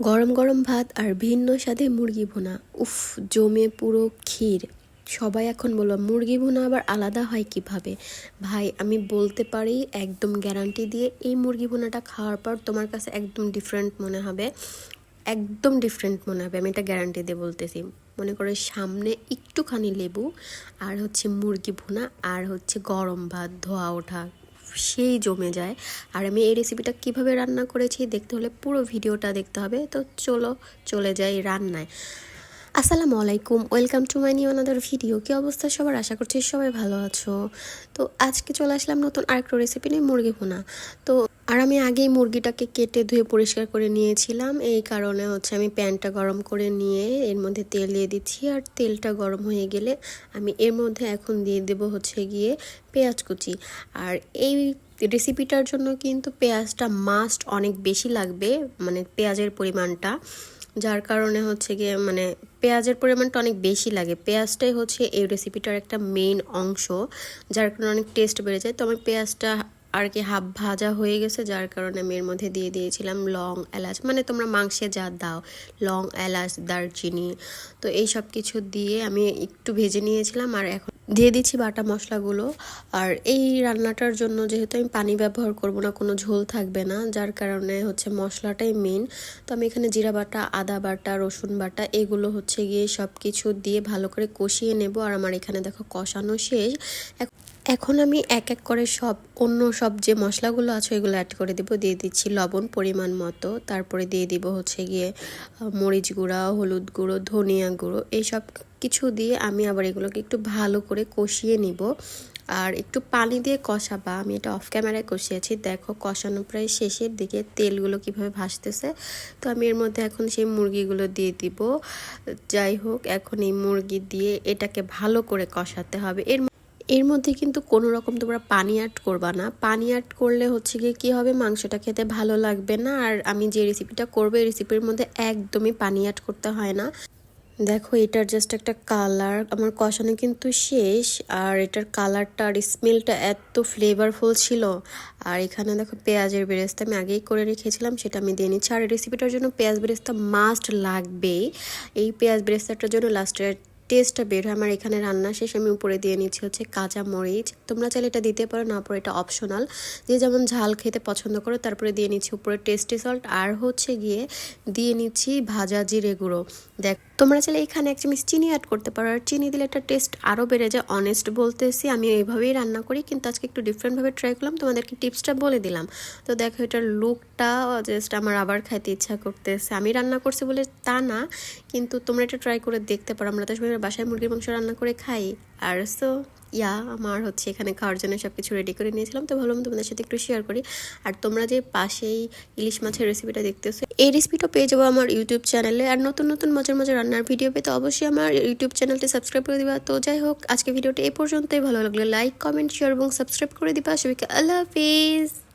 গরম গরম ভাত আর ভিন্ন স্বাদে মুরগি ভুনা। উফ, জমে পুরো ক্ষীর। সবাই এখন বলব মুরগি ভুনা আবার আলাদা হয় কীভাবে? ভাই, আমি বলতে পারি, একদম গ্যারান্টি দিয়ে এই মুরগি ভুনাটা খাওয়ার পর তোমার কাছে একদম ডিফারেন্ট মনে হবে। একদম ডিফারেন্ট মনে হবে, আমি এটা গ্যারান্টি দিয়ে বলতেছি। মনে করে সামনে একটুখানি লেবু আর হচ্ছে মুরগি ভুনা আর হচ্ছে গরম ভাত, ধোয়া ওঠা। সেই জমে যায়। আর আমি এই রেসিপিটা কীভাবে রান্না করেছি দেখতে হলে পুরো ভিডিওটা দেখতে হবে। তো চলো, চলে যাই রান্নায়। আসসালামু আলাইকুম, welcome to my new another video. কী অবস্থা সবার? আশা করছি সবাই ভালো আছো। তো আজকে চলে আসলাম নতুন আরেকটা রেসিপি নিয়ে মুরগি ভুনা। তো আর আমি আগেই মুরগিটাকে কেটে ধুয়ে পরিষ্কার করে নিয়েছিলাম। এই কারণে হচ্ছে আমি প্যানটা গরম করে নিয়ে এর মধ্যে তেল দিয়ে দিচ্ছি। আর তেলটা গরম হয়ে গেলে আমি এর মধ্যে এখন দিয়ে দেব হচ্ছে গিয়ে পেঁয়াজ কুচি। আর এই রেসিপিটার জন্য কিন্তু পেঁয়াজটা মাস্ট অনেক বেশি লাগবে মানে পেঁয়াজের পরিমাণটা। যার কারণে হচ্ছে গিয়ে মানে পেঁয়াজের পরিমাণটা অনেক বেশি লাগে। পেঁয়াজটাই হচ্ছে এই রেসিপিটার একটা মেইন অংশ, যার কারণে অনেক টেস্ট বেড়ে যায়। তো আমি পেঁয়াজটা আর কি হাফ ভাজা হয়ে গেছে, যার কারণে আমি এর মধ্যে দিয়ে দিয়েছিলাম লং এলাচ। মানে তোমরা মাংসে যা দাও, লং এলাচ, দারচিনি, তো এই সব কিছু দিয়ে আমি একটু ভেজে নিয়েছিলাম আর এখন দিয়ে দিচ্ছি বাটা মশলাগুলো। আর এই রান্নাটার জন্য যেহেতু আমি পানি ব্যবহার করব না, কোনো ঝোল থাকবে না, যার কারণে হচ্ছে মশলাটাই মেন তো আমি এখানে জিরা বাটা, আদা বাটা, রসুন বাটা, এগুলো হচ্ছে গিয়ে সব কিছু দিয়ে ভালো করে কষিয়ে নেব। আর আমার এখানে দেখো কষানো শেষ। এখন আমি এক এক করে সব, অন্য সব যে মশলাগুলো আছে ওইগুলো অ্যাড করে দিব। দিয়ে দিচ্ছি লবণ পরিমাণ মতো। তারপরে দিয়ে দিব হচ্ছে গিয়ে মরিচ গুঁড়া, হলুদ গুঁড়ো, ধনিয়া গুঁড়ো এইসব কিছু দিয়ে আমি আবার এগুলোকে একটু ভালো করে কষিয়ে নিব। আর একটু পানি দিয়ে কষাবা। আমি এটা অফ ক্যামেরায় কষিয়েছি। দেখো কষানো প্রায় শেষের দিকে তেলগুলো কীভাবে ভাসতেছে। তো আমি এর মধ্যে এখন সেই মুরগিগুলো দিয়ে দিব। যাই হোক, এখন এই মুরগি দিয়ে এটাকে ভালো করে কষাতে হবে। এর এর মধ্যে কিন্তু কোনো রকম তোমরা পানি অ্যাড করবা না। পানি অ্যাড করলে হচ্ছে গিয়ে কী হবে? মাংসটা খেতে ভালো লাগবে না। আর আমি যে রেসিপিটা করব, এই রেসিপির মধ্যে একদমই পানি অ্যাড করতে হয় না। দেখো, এটার জাস্ট একটা কালার আমার কষানো কিন্তু শেষ। আর এটার কালারটা আর স্মেলটা এত ফ্লেভারফুল ছিল। আর এখানে দেখো, পেঁয়াজের বেরেস্তা আমি আগেই করে রেখেছিলাম, সেটা আমি দিয়ে নিচ্ছি। আর রেসিপিটার জন্য পেঁয়াজ বেরেস্তা মাস্ট লাগবেই। এই পেঁয়াজ বেরেস্তাটার জন্য লাস্টের টেস্টটা বের হয়। আমার এখানে রান্না শেষ, আমি উপরে দিয়ে নিচ্ছি হচ্ছে কাঁচা মরিচ। তোমরা চাইলে এটা দিতে পারো, না পরে এটা অপশনাল যে যেমন ঝাল খেতে পছন্দ করো, তারপরে দিয়ে নিচ্ছি উপরে টেস্টি সল্ট আর হচ্ছে গিয়ে দিয়ে নিচ্ছি ভাজা জিরে গুঁড়ো। দেখ, তোমরা চাইলে এখানে এক চামচ চিনি অ্যাড করতে পারো। আর চিনি দিলে একটা টেস্ট আরও বেড়ে যায়। অনেস্ট বলতেছি, আমি এইভাবেই রান্না করি। কিন্তু আজকে একটু ডিফারেন্টভাবে ট্রাই করলাম। তোমাদেরকে টিপসটা বলে দিলাম। তো দেখো, এটার লুকটা জাস্ট আমার আবার খাইতে ইচ্ছা করতেছে। আমি রান্না করছি বলে তা না, কিন্তু তোমরা এটা ট্রাই করে দেখতে পারো। আমরা তো বাসায় মুরগির মাংস রান্না করে খাই। আর সো ইয়া, আমার হচ্ছে এখানে খাওয়ার জন্য সব কিছু রেডি করে নিয়েছিলাম। তো ভাবলাম তোমাদের সাথে একটু শেয়ার করি। আর তোমরা যে পাশেই ইলিশ মাছের রেসিপিটা দেখতেছো, এই রেসিপিটা পেয়ে যাব আমার ইউটিউব চ্যানেলে আর নতুন নতুন মজার মজার রান্নার ভিডিও পেতে অবশ্যই আমার ইউটিউব চ্যানেলটি সাবস্ক্রাইব করে দিবা। তো যাই হোক, আজকে ভিডিওটা এই পর্যন্তই। ভালো লাগলে লাইক কমেন্ট শেয়ার এবং সাবস্ক্রাইব করে দিবা। সবাইকে আল্লাহ হাফিজ।